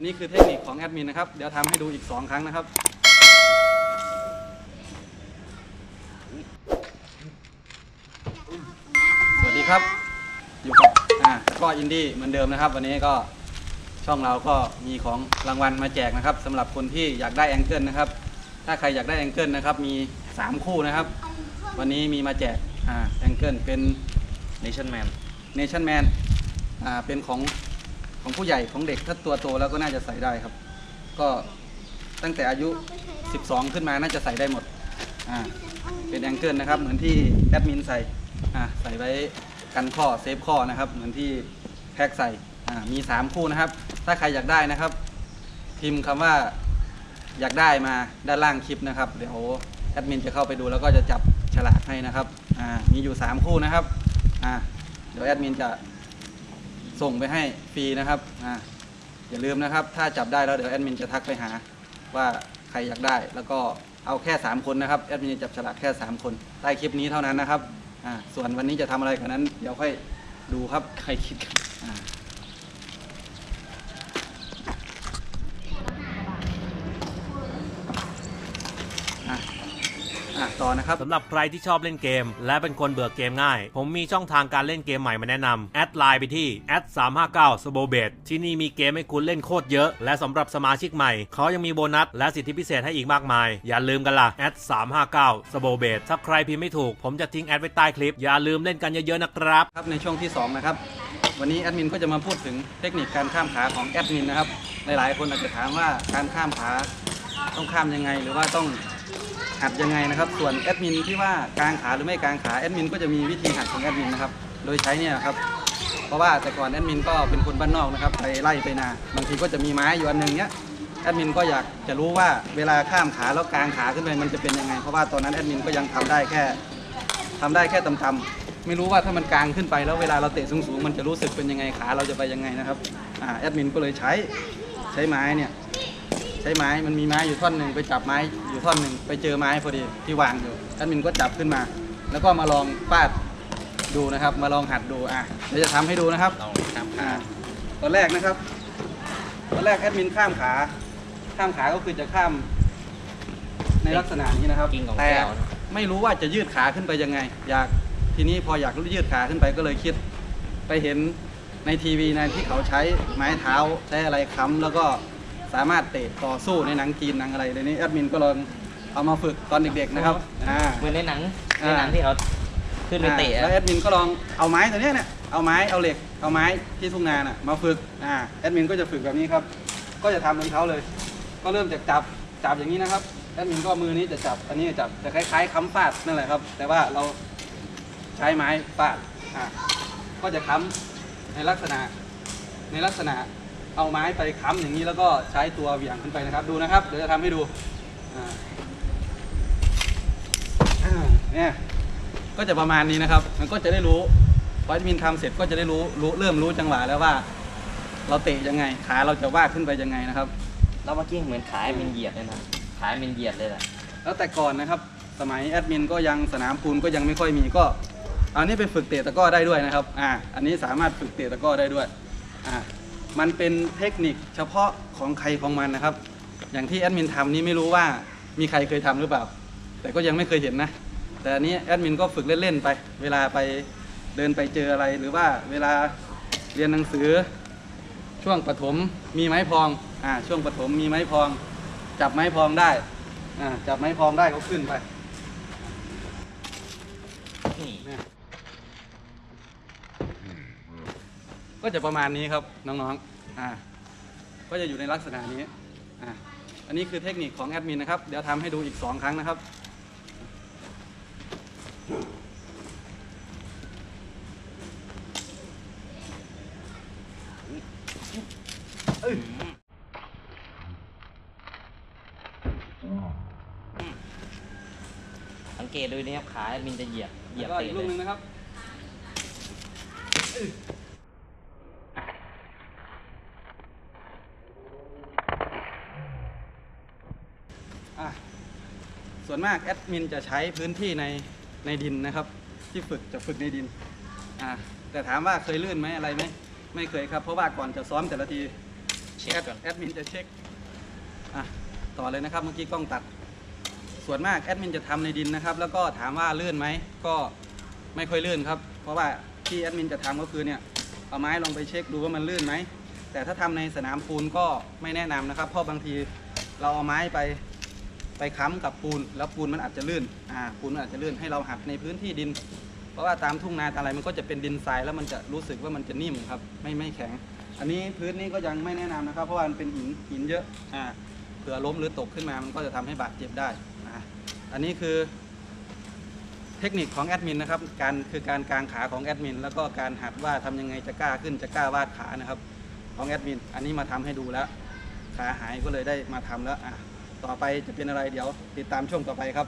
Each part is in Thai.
อันนี้คือเทคนิคของแอดมินนะครับ เดี๋ยวทำให้ดูอีก 2 ครั้งนะครับ สวัสดีครับ อยู่กับอ่าก็อินดี้เหมือนเดิมนะครับ วันนี้ก็ช่องเราก็มีของรางวัลมาแจกนะครับสำหรับคนที่อยากได้แองเกิลนะครับ ถ้าใครอยากได้แองเกิลนะครับ มี 3 คู่นะครับ วันนี้มีมาแจกอ่าแองเกิลเป็น Nation Man เนชั่นแมนอ่าเป็นของ ของผู้ใหญ่ของเด็กถ้าตัวโตแล้วก็น่าจะใส่ได้ครับ ก็ตั้งแต่อายุ 12 ขึ้นมาน่าจะใส่ได้หมดอ่าเป็นแองเกิลนะครับ เหมือนที่แอดมินใส่อ่าใส่ไว้กันข้อเซฟข้อนะครับ เหมือนที่แพ็กใส่อ่ามี 3 คู่นะครับ ถ้าใครอยากได้นะครับ พิมพ์คำว่าอยากได้มาด้านล่างคลิปนะครับ เดี๋ยวแอดมินจะเข้าไปดูแล้วก็จะจับฉลากให้นะครับอ่ามีอยู่ 3 คู่นะครับอ่าเดี๋ยวแอดมินจะ ส่งไปให้ฟรีนะครับอ่าอย่าลืมนะครับ ถ้าจับได้แล้วเดี๋ยวแอดมินจะทักไปหา ว่าใครอยากได้ แล้วก็เอาแค่ 3 คนนะครับแอดมินจะจับฉลากแค่ 3 คนใต้คลิปนี้เท่านั้นนะครับอ่าส่วนวันนี้จะทำอะไรกันนั้น เดี๋ยวค่อยดูครับใครคิดกันอ่า อะต่อนะครับสำหรับใครที่ชอบเล่นเกม และเป็นคนเบื่อเกมง่าย ผมมีช่องทางการเล่นเกมใหม่มาแนะนำแอดไลน์ไปที่แอด359 s b o b e t ที่นี่มีเกมให้คุณเล่นโคตรเยอะ และสำหรับสมาชิกใหม่ เขายังมีโบนัส และสิทธิพิเศษให้อีกมากมาย อย่าลืมกันล่ะแอด359 s b o b e t ถ้าใครพิมพ์ไม่ถูก ผมจะทิ้งแอดไว้ใต้คลิป อย่าลืมเล่นกันเยอะๆนะครับ ครับในช่วงที่2นะครับ วันนี้แอดมินก็จะมาพูดถึงเทคนิคการข้ามขาของแอดมินนะครับ หลายๆ คนอาจจะถามว่าการข้ามขาต้องข้ามยังไง หรือว่าต้อง หัดยังไงนะครับ ส่วนแอดมินที่ว่ากางขาหรือไม่กางขาแอดมินก็จะมีวิธีหัดของแอดมินนะครับ โดยใช้เนี่ยครับ เพราะว่าแต่ก่อนแอดมินก็เป็นคนบ้านนอกนะครับ ไปไล่ไปนา บางทีก็จะมีไม้อยู่อันหนึ่งเนี้ยแอดมินก็อยากจะรู้ว่าเวลาข้ามขาแล้วกางขาขึ้นไปมันจะเป็นยังไง เพราะว่าตอนนั้นแอดมินก็ยังทำได้แค่ทำได้แค่ต่ำๆไม่รู้ว่าถ้ามันกลางขึ้นไปแล้วเวลาเราเตะสูงๆมันจะรู้สึกเป็นยังไงขาเราจะไปยังไงนะครับอ่าแอดมินก็เลยใช้ใช้ไม้เนี่ย ใช้ไม้มันมีไม้อยู่ท่อนหนึ่งไปจับไม้อยู่ท่อนหนึ่งไปเจอไม้พอดีที่วางอยู่แอดมินก็จับขึ้นมา แล้วก็มาลองฟาดดูนะครับ มาลองหัดดูอะเดี๋ยวจะทำให้ดูนะครับเราข้ามอ่าตอนแรกนะครับตอนแรกแอดมินข้ามขา ข้ามขาก็คือจะข้ามในลักษณะนี้นะครับกิ้งของแต่แก้วนะไม่รู้ว่าจะยืดขาขึ้นไปยังไง อยากทีนี้พออยากยืดขาขึ้นไปก็เลยคิด ไปเห็นในทีวีในที่เขาใช้ไม้เท้าใช้อะไรค้ำแล้วก็ สามารถเตะต่อสู้ในหนังจีนหนังอะไรในนี้แอดมินก็ลองเอามาฝึกตอนเด็กๆนะครับอ่า เหมือนในหนังอ่า ในหนังที่เขาขึ้นไปเตะอ่าแล้วแอดมินก็ลองเอาไม้ตัวเนี้ยเนี่ยเอาไม้เอาเหล็กเอาไม้ที่ทุ่งนาน่ะมาฝึกอ่าแอดมินก็จะฝึกแบบนี้ครับ ก็จะทำเหมือนเขาเลย ก็เริ่มจากจับจับอย่างนี้นะครับแอดมินก็มือนี้จะจับอันนี้จะจับจะคล้ายๆค้ำฟาดนั่นแหละครับ แต่ว่าเราใช้ไม้ฟาดอ่าก็จะค้ำในลักษณะในลักษณะ เอาไม้ไปค้ำอย่างนี้แล้วก็ใช้ตัวเหวี่ยงขึ้นไปนะครับ ดูนะครับ เดี๋ยวจะทำให้ดูอ่าอ่าเนี่ยก็จะประมาณนี้นะครับ มันก็จะได้รู้พอแอดมินทำเสร็จก็จะได้รู้รู้เริ่มรู้จังหวะแล้วว่า เราเตะยังไง ขาเราจะวาดขึ้นไปยังไงนะครับแล้วเมื่อกี้เหมือนขายมันเหยียดเลยนะขายมันเหยียดเลยแหละแล้วแต่ก่อนนะครับ สมัยแอดมินก็ยังสนามปูนก็ยังไม่ค่อยมีก็อันนี้ไปฝึกเตะตะกร้อได้ด้วยนะครับ อ่า อันนี้สามารถฝึกเตะตะกร้อได้ด้วย อ่า มันเป็นเทคนิคเฉพาะของใครของมันนะครับ อย่างที่แอดมินทำนี่ไม่รู้ว่ามีใครเคยทำหรือเปล่า แต่ก็ยังไม่เคยเห็นนะ แต่อันนี้แอดมินก็ฝึกเล่นๆไป เวลาไปเดินไปเจออะไร หรือว่าเวลาเรียนหนังสือ ช่วงปฐมมีไม้พองอ่าช่วงปฐมมีไม้พอง จับไม้พองได้อ่าจับไม้พองได้ก็ขึ้นไปนี่ เนี่ย ก็จะประมาณนี้ครับน้องๆอ่าก็จะอยู่ในลักษณะนี้อ่าอันนี้คือเทคนิคของแอดมินนะครับ เดี๋ยวทำให้ดูอีก 2 ครั้งนะครับสังเกตดูนี่ครับขามันจะเหยียบเหยียบแล้วก็เตะอีกเลลูกย หนึงนะครับ ส่วนมากแอดมินจะใช้พื้นที่ในในดินนะครับ ที่ฝึกจะฝึกในดินอะแต่ถามว่าเคยลื่นไหมอะไรไหมไม่เคยครับ เพราะว่าก่อนจะซ้อมแต่ละทีเช็คก่อนแอดมินจะเช็คอะต่อเลยนะครับเมื่อกี้กล้องตัด ส่วนมากแอดมินจะทำในดินนะครับ แล้วก็ถามว่าลื่นไหมก็ไม่ค่อยลื่นครับ เพราะว่าที่แอดมินจะทำก็คือเนี่ยเอาไม้ลงไปเช็คดูว่ามันลื่นไหมแต่ถ้าทำในสนามปูนก็ไม่แนะนำนะครับ เพราะบางทีเราเอาไม้ไป ไปค้ำกับปูน แล้วปูนมันอาจจะลื่นอ่าปูนมันอาจจะลื่นให้เราหัดในพื้นที่ดิน เพราะว่าตามทุ่งนาอะไรมันก็จะเป็นดินทรายแล้วมันจะรู้สึกว่ามันจะนิ่มครับไม่ไม่แข็ง อันนี้พื้นนี้ก็ยังไม่แนะนำนะครับ เพราะว่ามันเป็นหินหินเยอะอ่าเผื่อล้มหรือตกขึ้นมามันก็จะทำให้บาดเจ็บได้อ่าอันนี้คือเทคนิคของแอดมินนะครับการคือการกางขาของแอดมินแล้วก็การหัดว่าทำยังไงจะกล้าขึ้นจะกล้าวาดขานะครับ ของแอดมินอันนี้มาทำให้ดูแล้ว ขาหายก็เลยได้มาทำแล้วอะ ต่อไปจะเป็นอะไรเดี๋ยว ติดตามช่วงต่อไปครับ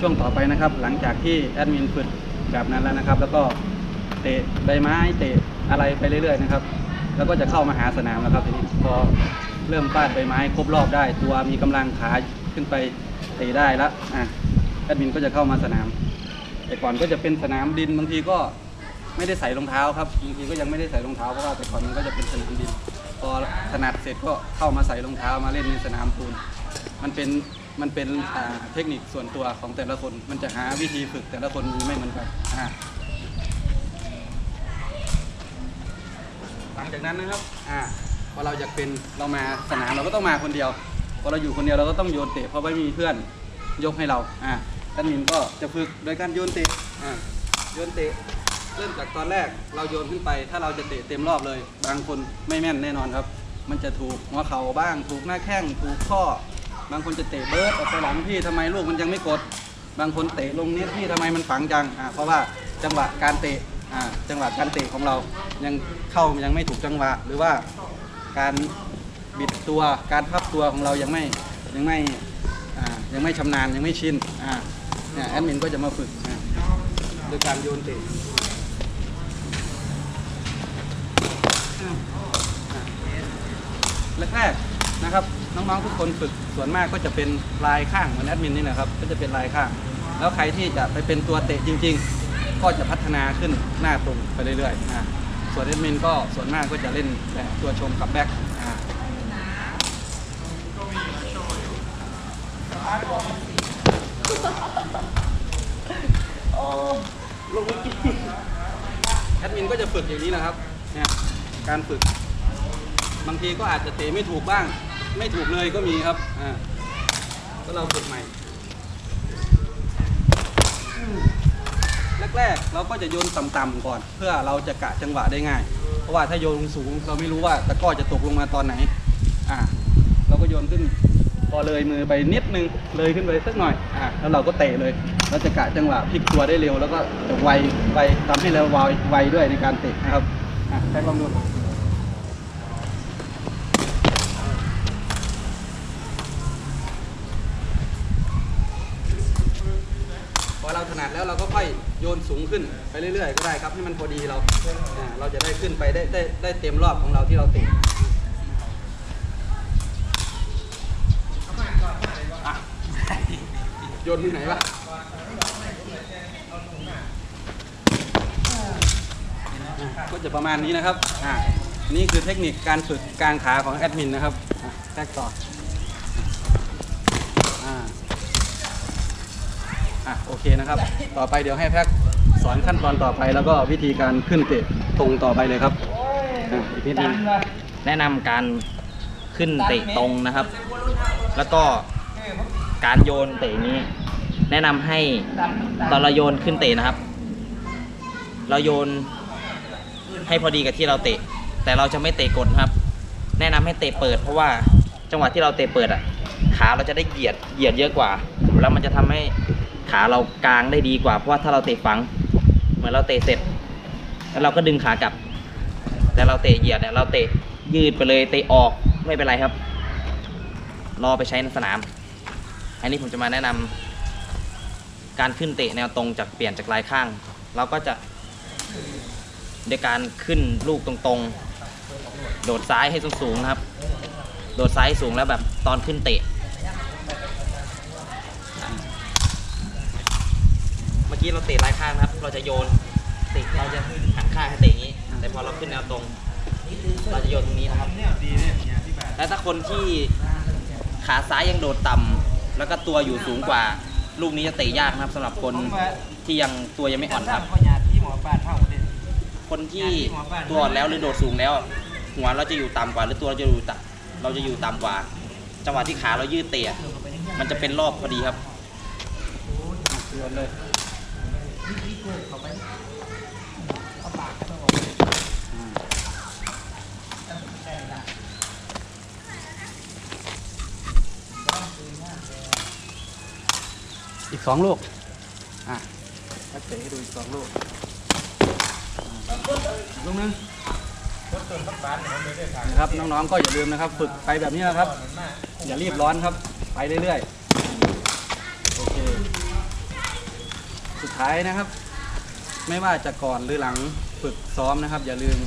ช่วงต่อไปนะครับ หลังจากที่แอดมินฝึกแบบนั้นแล้วนะครับ แล้วก็เตะใบไม้เตะอะไรไปเรื่อยๆนะครับ แล้วก็จะเข้ามาหาสนามแล้วครับทีนี้พอเริ่มฟาดใบไม้ครบรอบได้ ตัวมีกำลังขาขึ้นไปเตะได้แล้วอะแอดมินก็จะเข้ามาสนาม แต่ก่อนก็จะเป็นสนามดินบางทีก็ ไม่ได้ใส่รองเท้าครับบางทีก็ยังไม่ได้ใส่รองเท้าเพราะว่าแต่ก่อนมันก็จะเป็นสนามดิน พอถนัดเสร็จก็เข้ามาใส่รองเท้ามาเล่นในสนามปูน มันเป็นมันเป็นอ่าเทคนิคส่วนตัวของแต่ละคน มันจะหาวิธีฝึกแต่ละคนมีไม่เหมือนกันอ่าหลังจากนั้นนะครับอ่าพอเราอยากเป็นเรามาสนามเราก็ต้องมาคนเดียวพอเราอยู่คนเดียวเราก็ต้องโยนเตะเพราะไม่มีเพื่อนยกให้เราอ่าท่านมินก็จะฝึกโดยการโยนเตะอ่าโยนเตะ เริ่มจากตอนแรกเราโยนขึ้นไป ถ้าเราจะเตะเต็มรอบเลย บางคนไม่แม่นแน่นอนครับ มันจะถูกหัวเข่าบ้าง ถูกหน้าแข้งถูกข้อ บางคนจะเตะเบิร์ดออกไปหลังพี่ทำไมลูกมันยังไม่กด บางคนเตะลงเน็ตพี่ทำไมมันฝังจังอ่าเพราะว่าจังหวะการเตะอ่าจังหวะการเตะของเรายังเข้ายังไม่ถูกจังหวะ หรือว่าการบิดตัวการพับตัวของเรายังไม่ยังไม่อ่ายังไม่ชำนาญยังไม่ชินอ่าเนี่ยแอดมินก็จะมาฝึกอ่าโดยการโยนเตะอ่า แรกๆนะครับ น้องๆทุกคนฝึกส่วนมากก็จะเป็นลายข้างเหมือนแอดมินนี่นะครับ ก็จะเป็นลายข้าง แล้วใครที่จะไปเป็นตัวเตะจริง ๆ ก็จะพัฒนาขึ้นหน้าตรงไปเรื่อยๆอ่าส่วนแอดมินก็ส่วนมากก็จะเล่นแต่ตัวชมกับแบ็คอ่าแอดมินก็จะฝึกอย่างนี้นะครับเนี่ยการฝึก บางทีก็อาจจะเตะไม่ถูกบ้าง ไม่ถูกเลยก็มีครับอ่าก็เราฝึกใหม่แรกๆเราก็จะโยนต่ำๆก่อน เพื่อเราจะกะจังหวะได้ง่าย เพราะว่าถ้าโยนสูงเราไม่รู้ว่าตะก้อจะตกลงมาตอนไหน อ่า เราก็โยนขึ้นพอเลยมือไปนิดนึงเลยขึ้นไปสักหน่อยอ่าแล้วเราก็เตะเลย เราจะกะจังหวะพลิกตัวได้เร็ว แล้วก็จะไวไวทำให้เราไวไวด้วยในการเตะนะครับอ่าแท็กลองดู พอเราถนัดแล้วเราก็ค่อยโยน สูงขึ้นไปเรื่อยๆ ก็ได้ครับให้มันพอดีเราเราจะได้ขึ้นไปได้ได้ได้เต็มรอบของเราที่เราตะอะโยนที่ไหนวะก็จะประมาณนี้นะครับอ่านี่คือเทคนิคการฝึกกางขาของแอดมินนะครับแทรกต่ออ่าอะโอเคนะครับ ต่อไปเดี๋ยวให้แพ็ก สอนขั้นตอนต่อไปแล้วก็วิธีการขึ้นเตะตรงต่อไปเลยครับอะอีกนิดนึงแนะนำการขึ้นเตะตรงนะครับ แล้วก็การโยนเตะนี้ แนะนำให้ตอนเราโยนขึ้นเตะนะครับ เราโยนให้พอดีกับที่เราเตะ แต่เราจะไม่เตะกดนะครับ แนะนำให้เตะเปิด เพราะว่าจังหวะที่เราเตะเปิดอะ ขาเราจะได้เหยียดเหยียดเยอะกว่า แล้วมันจะทำให้ขาเรากางได้ดีกว่า เพราะว่าถ้าเราเตะฝัง เหมือนเราเตะเสร็จ แล้วเราก็ดึงขากลับ แต่เราเตะเหยียดเนี่ยเราเตะยืดไปเลยเตะออกไม่เป็นไรครับ รอไปใช้ในสนาม อันนี้ผมจะมาแนะนำการขึ้นเตะแนวตรงจากเปลี่ยนจากลายข้าง เราก็จะโดยการขึ้นลูกตรงๆ โดดซ้ายให้สูงๆนะครับ โดดซ้ายสูงแล้วแบบตอนขึ้นเตะ เมื่อ กี้เราเตะลายข้างนะครับ เราจะโยนเตะเราจะหันข้างให้เตะอย่างนี้ แต่พอเราขึ้นแนวตรง เราจะโยนตรงนี้นะครับและถ้าคนที่ขาซ้ายยังโดดต่ำแล้วก็ตัวอยู่สูงกว่า ลูกนี้จะเตะยากนะครับสำหรับคนที่ยังตัวยังไม่อ่อนครับคนที่ตัวอ่อนแล้วหรือโดดสูงแล้ว หัวเราจะอยู่ต่ำกว่า หรือตัวเราจะอยู่ต่ำเราจะอยู่ต่ำกว่า จังหวะที่ขาเรายืดเตะมันจะเป็นรอบพอดีครับโยนเลย อีกสองลูก อะนักเตะให้ดูอีกสองลูกอะลูกนึงนะครับน้องๆก็อย่าลืมนะครับ ฝึกไปแบบนี้นะครับ อย่ารีบร้อนครับ ไปเรื่อยๆ โอเค สุดท้ายนะครับ ไม่ว่าจะก่อนหรือหลังฝึกซ้อมนะครับ อย่าลืม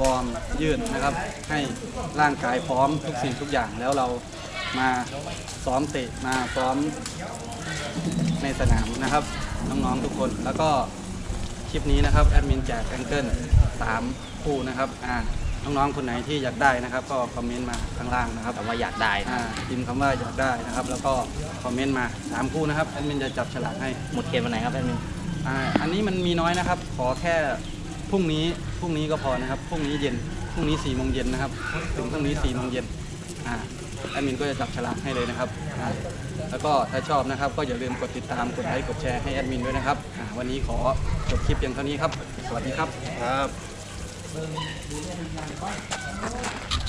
วอร์มยืดนะครับ ให้ร่างกายพร้อมทุกสิ่งทุกอย่างแล้วเรามาซ้อมเตะมาซ้อมในสนามนะครับ น้องๆทุกคนแล้วก็คลิปนี้นะครับแอดมินแจกแองเกิลสามคู่นะครับอ่า น้องๆคนไหนที่อยากได้นะครับ ก็คอมเมนต์มาข้างล่างนะครับแต่ว่าอยากได้นะอ่าพิมพ์คำว่าอยากได้นะครับ แล้วก็คอมเมนต์มาสามคู่นะครับแอดมินจะจับฉลากให้หมดเกมวันไหนครับแอดมินอ่าอันนี้มันมีน้อยนะครับ ขอแค่พรุ่งนี้พรุ่งนี้ก็พอนะครับพรุ่งนี้เย็นพรุ่งนี้4ี่โมงเย็นนะครับถึงพรุ่งนี้4ี่โมงเย็นอ่าแอดมินก็จะจับฉลากให้เลยนะครับอ่าแล้วก็ถ้าชอบนะครับ ก็อย่าลืมกดติดตามกดไลค์กดแชร์ให้แอดมินด้วยนะครับอ่าวันนี้ขอจบคลิปเพียงเท่านี้ครับ สวัสดีครับ ครับ đơn 4 hay 5 năm